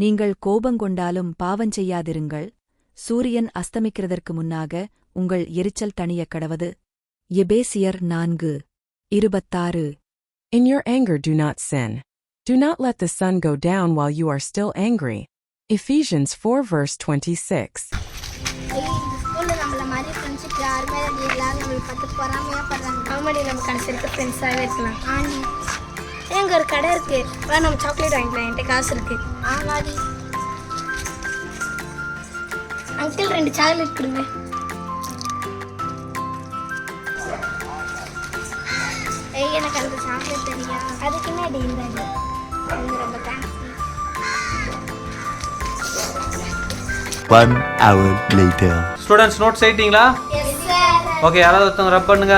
நீங்கள் கோபங்கொண்டாலும் பாவஞ்செய்யாதிருங்கள் சூரியன் அஸ்தமிக்கிறதற்கு முன்னாக உங்கள் எரிச்சல் தணியக் கடவது. எபேசியர் நான்கு இருபத்தாறு. In your anger, do not sin. Do not let the sun go down while you are still angry. Ephesians 4, verse 26. ஸ்கூல்ல நம்மள மாதிரி ஃப்ரெண்ட்ஷிப் யாருமே இல்லை எல்லாரும் நம்மளை பார்த்து பொறாமையா படுறாங்க. ஆமாடி நம்ம கடைசி வரைக்கும் ஃப்ரெண்ட்ஸாகவே இருக்கலாம். ஆண்டி எங்க ஒரு கடை இருக்கு? வா நம்ம சாக்லேட் வாங்கிக்கலாம். என்கிட்ட காசு இருக்கு. ஆமாடி அங்கிள் ரெண்டு சாக்லேட் கொடுங்க. ஏய் எனக்கு அந்த சாக்லேட் தெரியா? அதுக்கு என்ன இருந்தாங்க ரொம்ப thanks One hour later. Students notes எழுதிட்டீங்களா yes sir okay யாராவது ஒருத்தவங்க ரப் பண்ணுங்க.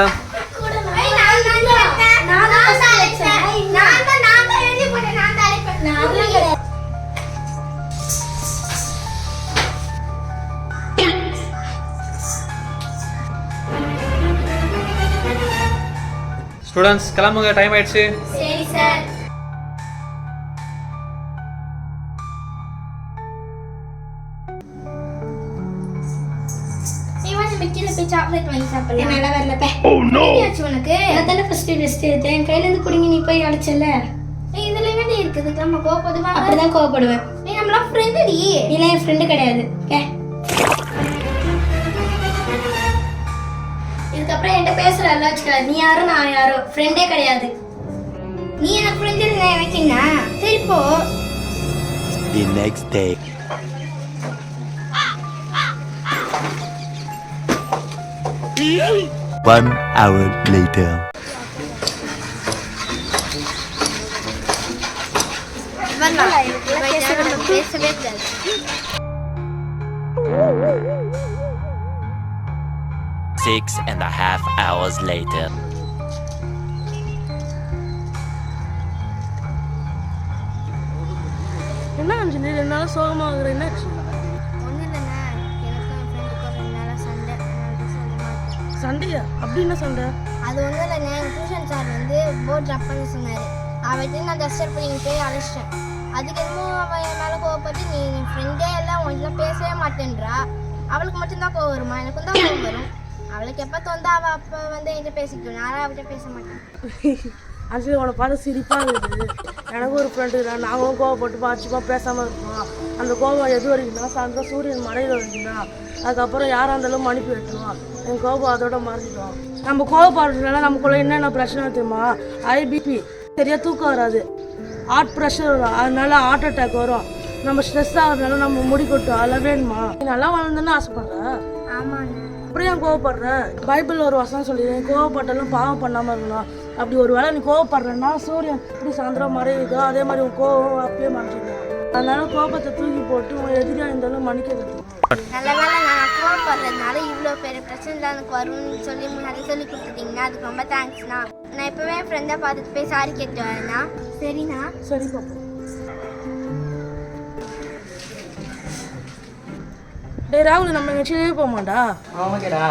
ஸ்டூடெண்ட்ஸ் கிளம்புங்க டைம் ஆயிடுச்சு. சரி சார் சாக்லேட் வாங்கி சாப்பிடலாம். நல்லா வரல பே. ஆச்சு உனக்கு? அதானே ஃபர்ஸ்ட் டெஸ்ட் எடுத்தேன். என் கையில இருந்து குடிங்க நீ போய் அழைச்சல ஏய் இதுல என்ன இருக்குது நம்ம கோவப்படுவா அப்படிதான் கோவப்படுவேன். நீ நம்மளாம் ஃப்ரெண்டு டி. நீ என் ஃப்ரெண்டு கிடையாது. கே இதுக்கப்புறம் என்கிட்ட பேசுற வச்சுக்க நீ யாரும் நான் யாரோ ஃப்ரெண்டே கிடையாது நீ எனக்கு எனக்கு என்ன சரி போ The next day. One hour later. பேசவே Six and a half hours later. என்ன ரெண்டு நாள் சோகமாக இருக்கிற என்னாச்சு? சண்டையா? அப்படி என்ன சண்டை? அது ஒன்றும் இல்லைண்ணே எங்கள் டியூஷன் சார் வந்து போர்ட் ட்ராப் பண்ண சொன்னார். அவர்கிட்ட நான் டஸ்டர் பண்ணி போய் அழைச்சிட்டேன். அதுக்கு என்னமோ அவன் என் மேலே கோவப்பட்டு நீ என் ஃப்ரெண்டே எல்லாம் உன்கிட்ட பேசவே மாட்டேன்றா. அவளுக்கு மட்டும்தான் கோவம் வருமா? எனக்கும் தான் கோவம் வரும். அவளுக்கு எப்போ தோந்தா அவள் அப்போ வந்து என்கிட்ட பேசிக்கணும் யாரும் அவள்கிட்ட பேச மாட்டேன். அஞ்சலி உன்னை பார்த்து சிரிப்பாக இருக்குது. எனக்கு ஒரு ஃப்ரெண்டு இருக்கிறான். நாங்களும் கோவப்பட்டு பாய்ச்சிப்பா பேசாமல் இருக்கோம் அந்த கோபம் எது வரைக்கும்னா சாயந்தரம் சூரியன் மறையிற வரைக்கும்னா அதுக்கப்புறம் யாராக இருந்தாலும் அனுப்பி விட்டுருவோம் என் கோபம் அதோட மறைஞ்சிடும். நம்ம கோவப்படுறதுனால நமக்குள்ள என்னென்ன பிரச்சனை தெரியுமா? ஐபிபி சரியா தூக்கம் வராது. ஹார்ட் ப்ரெஷர் வரும். அதனால ஹார்ட் அட்டாக் வரும். நம்ம ஸ்ட்ரெஸ் ஆகிறதுனால நம்ம முடி கொட்டும் அதெல்லாம் வேணுமா? நல்லா வாழ்ந்துன்னு ஆசைப்படுற? ஆமாண்ணே. அப்படியே ஏன் கோவப்படுற? பைபிள் ஒரு வசனம் சொல்லி கோவப்பட்டாலும் பாவம் பண்ணாம இருக்கணும் அப்படி ஒரு வேளை நீ கோவப்படுறன்னா சூரியன் எப்படி சாயந்தரம் மறையுதோ அதே மாதிரி உன் கோவம் அப்பயே மறைஞ்சிடும். அதனால கோபத்தை தூக்கி போட்டு உன் எதிரியா இருந்தாலும் மன்னிக்க கற்றுக்கணும் நல்ல வேளை நான் கோவப்படுறதுனால இவ்வளோ பெரிய பிரச்சனை தான் எனக்கு வரும்னு சொல்லி முன்னாடி சொல்லி கொடுத்துட்டீங்கன்னா அதுக்கு ரொம்ப தேங்க்ஸ்ண்ணா நான் இப்போவே என் ஃப்ரெண்டை பார்த்துட்டு போய் சாரி கேட்டு வரேண்ணா சரிண்ணா? சரி பாப்பா டேய் ராகுல் நம்ம எங்கேயும் போக மாட்டா ஓகேடா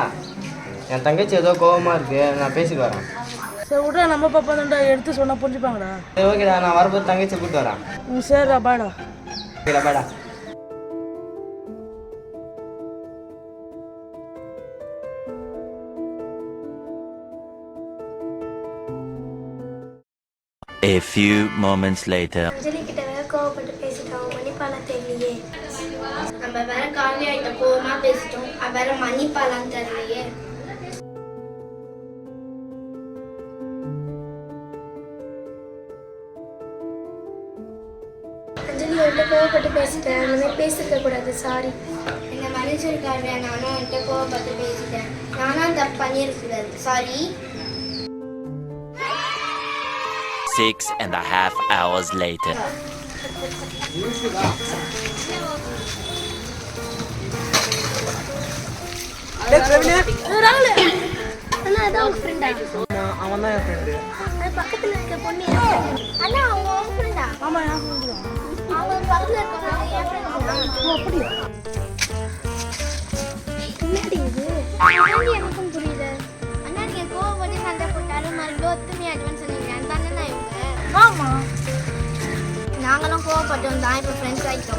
என் தங்கச்சி ஏதோ கோவமா இருக்கு. நான் பேசிட்டு வரேன். சரி விட்றா நம்ம பாப்பா தான்டா எடுத்து சொன்னா புரிஞ்சுப்பாங்கடா. சரி ஓகேடா. நான் வரும்போது தங்கச்சி கூப்பிட்டு வரேன். ம் சரிடா பாய்டா. ஓகேடா பாடா A few moments later. கோவப்பட்டு பேசிட்டோம் மன்னிப்பாலா தெரியலையே. நம்ம வேற காலையில ஆயிட்ட கோவமா பேசிட்டோம் அவ வேற மன்னிப்பாலான்னு தெரியலையே. அஞ்சலி என்கிட்ட கோவப்பட்டு பேசிட்டேன். அந்த மாதிரி பேசிருக்க கூடாது சாரி இந்த மனுஷருக்காக நானும் என்கிட்ட கோவப்பட்டு பேசிட்டேன். நானும் தப்பு பண்ணியிருக்கூடாது sorry Six and a half hours later. அவன் தான் என் ஃப்ரெண்டு பக்கத்துல இருக்க பொண்ணு அண்ணா அவங்க ஃப்ரெண்டா ஏன் சொல்லுங்க அவங்க பக்கத்துல இருக்கவங்க என் ஃப்ரெண்ட் அப்படியா என்னடி இது எனக்கும் Nangangalang po ako doon dahil po friends sa ito.